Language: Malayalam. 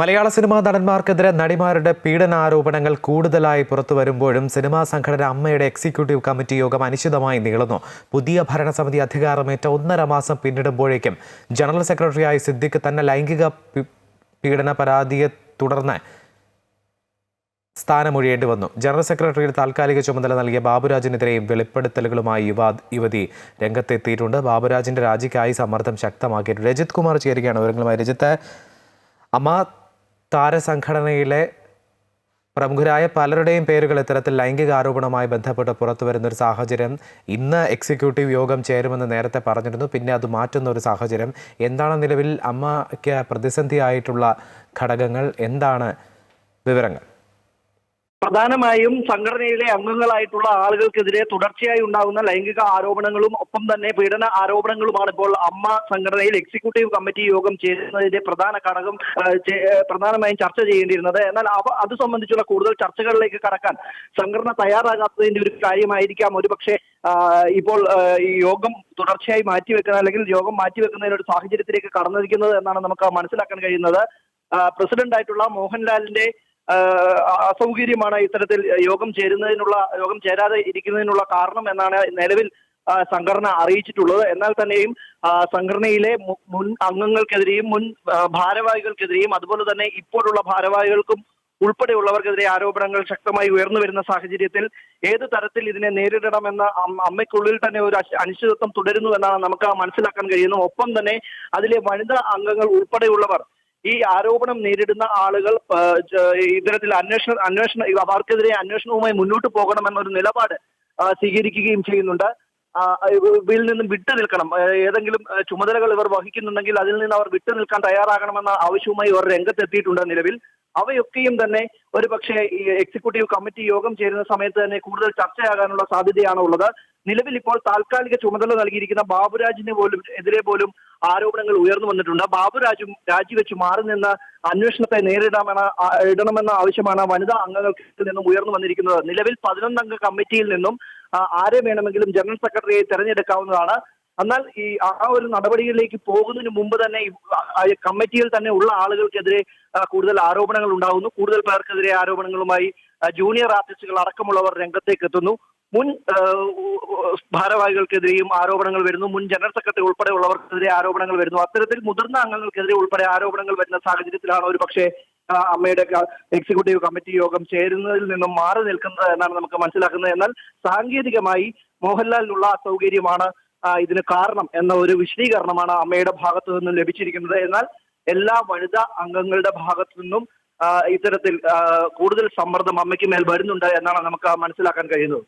മലയാള സിനിമാ നടന്മാർക്കെതിരെ നടിമാരുടെ പീഡനാരോപണങ്ങൾ കൂടുതലായി പുറത്തു വരുമ്പോഴും സിനിമാ സംഘടന അമ്മയുടെ എക്സിക്യൂട്ടീവ് കമ്മിറ്റി യോഗം അനിശ്ചിതമായി നീളുന്നു. പുതിയ ഭരണസമിതി അധികാരമേറ്റ ഒന്നര മാസം പിന്നിടുമ്പോഴേക്കും ജനറൽ സെക്രട്ടറിയായി സിദ്ദിഖ് തന്നെ ലൈംഗിക പീഡന പരാതിയെ തുടർന്ന് സ്ഥാനമൊഴിയേണ്ടി വന്നു. ജനറൽ സെക്രട്ടറിയുടെ താൽക്കാലിക ചുമതല നൽകിയ ബാബുരാജിനെതിരെയും വെളിപ്പെടുത്തലുകളുമായി യുവാ യുവതി രംഗത്തെത്തിയിട്ടുണ്ട്. ബാബുരാജിന്റെ രാജിക്കായി സമ്മർദ്ദം ശക്തമാക്കിയിട്ടുണ്ട്. രജിത് കുമാർ ചേരുകയാണ് വിവരങ്ങളുമായി. രജിത്ത് അമ്മ താരസംഘടനയിലെ പ്രമുഖരായ പലരുടെയും പേരുകൾ ഇത്തരത്തിൽ ലൈംഗിക ആരോപണവുമായി ബന്ധപ്പെട്ട് പുറത്തു വരുന്ന ഒരു സാഹചര്യം ഇന്ന് എക്സിക്യൂട്ടീവ് യോഗം ചേരുമെന്ന് നേരത്തെ പറഞ്ഞിരുന്നു. പിന്നെ അത് മാറ്റുന്ന ഒരു സാഹചര്യം. എന്താണ് നിലവിൽ അമ്മയ്ക്ക് പ്രതിസന്ധിയായിട്ടുള്ള ഘടകങ്ങൾ? എന്താണ് വിവരങ്ങൾ? പ്രധാനമായും സംഘടനയിലെ അംഗങ്ങളായിട്ടുള്ള ആളുകൾക്കെതിരെ തുടർച്ചയായി ഉണ്ടാകുന്ന ലൈംഗിക ആരോപണങ്ങളും ഒപ്പം തന്നെ പീഡന ആരോപണങ്ങളുമാണ് ഇപ്പോൾ അമ്മ സംഘടനയിൽ എക്സിക്യൂട്ടീവ് കമ്മിറ്റി യോഗം ചേരുന്നതിന്റെ പ്രധാന ഘടകം പ്രധാനമായും ചർച്ച ചെയ്യേണ്ടിയിരുന്നത്. എന്നാൽ അവ അത് സംബന്ധിച്ചുള്ള കൂടുതൽ ചർച്ചകളിലേക്ക് കടക്കാൻ സംഘടന തയ്യാറാകാത്തതിന്റെ ഒരു കാര്യമായിരിക്കാം. ഒരുപക്ഷെ ഇപ്പോൾ ഈ യോഗം തുടർച്ചയായി മാറ്റിവെക്കുന്ന അല്ലെങ്കിൽ യോഗം മാറ്റിവെക്കുന്നതിന് ഒരു സാഹചര്യത്തിലേക്ക് കടന്നിരിക്കുന്നത് എന്നാണ് നമുക്ക് മനസ്സിലാക്കാൻ കഴിയുന്നത്. പ്രസിഡന്റ് ആയിട്ടുള്ള മോഹൻലാലിന്റെ അസൗകര്യമാണ് ഇത്തരത്തിൽ യോഗം ചേരുന്നതിനുള്ള യോഗം ചേരാതെ ഇരിക്കുന്നതിനുള്ള കാരണം എന്നാണ് നിലവിൽ സംഘടന അറിയിച്ചിട്ടുള്ളത്. എന്നാൽ തന്നെയും സംഘടനയിലെ മുൻ അംഗങ്ങൾക്കെതിരെയും മുൻ ഭാരവാഹികൾക്കെതിരെയും അതുപോലെ തന്നെ ഇപ്പോഴുള്ള ഭാരവാഹികൾക്കും ഉൾപ്പെടെയുള്ളവർക്കെതിരെ ആരോപണങ്ങൾ ശക്തമായി ഉയർന്നു വരുന്ന സാഹചര്യത്തിൽ ഏത് തരത്തിൽ ഇതിനെ നേരിടണമെന്ന അമ്മയ്ക്കുള്ളിൽ തന്നെ ഒരു അനിശ്ചിതത്വം തുടരുന്നു എന്നാണ് നമുക്ക് മനസ്സിലാക്കാൻ കഴിയുന്നത്. ഒപ്പം തന്നെ അതിലെ വനിതാ അംഗങ്ങൾ ഉൾപ്പെടെയുള്ളവർ ഈ ആരോപണം നേരിടുന്ന ആളുകൾ ഇത്തരത്തിൽ അന്വേഷണ അന്വേഷണ അവർക്കെതിരെ അന്വേഷണവുമായി മുന്നോട്ട് പോകണമെന്നൊരു നിലപാട് സ്വീകരിക്കുകയും ചെയ്യുന്നുണ്ട്. ഇതിൽ നിന്നും വിട്ടു നിൽക്കണം. ഏതെങ്കിലും ചുമതലകൾ ഇവർ വഹിക്കുന്നുണ്ടെങ്കിൽ അതിൽ നിന്ന് അവർ വിട്ടു നിൽക്കാൻ തയ്യാറാകണമെന്ന ആവശ്യവുമായി ഇവർ രംഗത്തെത്തിയിട്ടുണ്ട് നിലവിൽ. അവയൊക്കെയും തന്നെ ഒരു പക്ഷേ എക്സിക്യൂട്ടീവ് കമ്മിറ്റി യോഗം ചേരുന്ന സമയത്ത് തന്നെ കൂടുതൽ ചർച്ചയാകാനുള്ള സാധ്യതയാണ് ഉള്ളത് നിലവിൽ ഇപ്പോൾ താൽക്കാലിക ചുമതല നൽകിയിരിക്കുന്ന ബാബുരാജിന് പോലും എതിരെ പോലും ആരോപണങ്ങൾ ഉയർന്നു വന്നിട്ടുണ്ട്. ബാബുരാജും രാജിവെച്ച് മാറി നിന്ന് അന്വേഷണത്തെ നേരിടാമെന്ന ഇടണമെന്ന ആവശ്യമാണ് വനിതാ അംഗങ്ങൾക്ക് നിന്നും ഉയർന്നു വന്നിരിക്കുന്നത്. നിലവിൽ പതിനൊന്നംഗ കമ്മിറ്റിയിൽ നിന്നും ആരെ വേണമെങ്കിലും ജനറൽ സെക്രട്ടറിയെ തെരഞ്ഞെടുക്കാവുന്നതാണ്. എന്നാൽ ഈ ആ ഒരു നടപടികളിലേക്ക് പോകുന്നതിന് മുമ്പ് തന്നെ കമ്മിറ്റിയിൽ തന്നെ ഉള്ള ആളുകൾക്കെതിരെ കൂടുതൽ ആരോപണങ്ങൾ ഉണ്ടാകുന്നു കൂടുതൽ പേർക്കെതിരെ ആരോപണങ്ങളുമായി ജൂനിയർ ആർട്ടിസ്റ്റുകൾ അടക്കമുള്ളവർ രംഗത്തേക്ക് എത്തുന്നു. മുൻ ഭാരവാഹികൾക്കെതിരെയും ആരോപണങ്ങൾ വരുന്നു. മുൻ ജനറൽ സെക്രട്ടറി ഉൾപ്പെടെയുള്ളവർക്കെതിരെ ആരോപണങ്ങൾ വരുന്നു. അത്തരത്തിൽ മുതിർന്ന അംഗങ്ങൾക്കെതിരെ ഉൾപ്പെടെ ആരോപണങ്ങൾ വരുന്ന സാഹചര്യത്തിലാണ് ഒരു പക്ഷേ അമ്മയുടെ എക്സിക്യൂട്ടീവ് കമ്മിറ്റി യോഗം ചേരുന്നതിൽ നിന്നും മാറി നിൽക്കുന്നത് എന്നാണ് നമുക്ക് മനസ്സിലാക്കുന്നത്. എന്നാൽ സാങ്കേതികമായി മോഹൻലാലിനുള്ള അസൗകര്യമാണ് ഇതിന് കാരണം എന്ന ഒരു വിശദീകരണമാണ് അമ്മയുടെ ഭാഗത്തു നിന്നും ലഭിച്ചിരിക്കുന്നത്. എന്നാൽ എല്ലാ വനിതാ അംഗങ്ങളുടെ ഭാഗത്തു നിന്നും ഇത്തരത്തിൽ കൂടുതൽ സമ്മർദ്ദം അമ്മയ്ക്ക് മേൽ വരുന്നുണ്ട് എന്നാണ് നമുക്ക് മനസ്സിലാക്കാൻ കഴിയുന്നത്.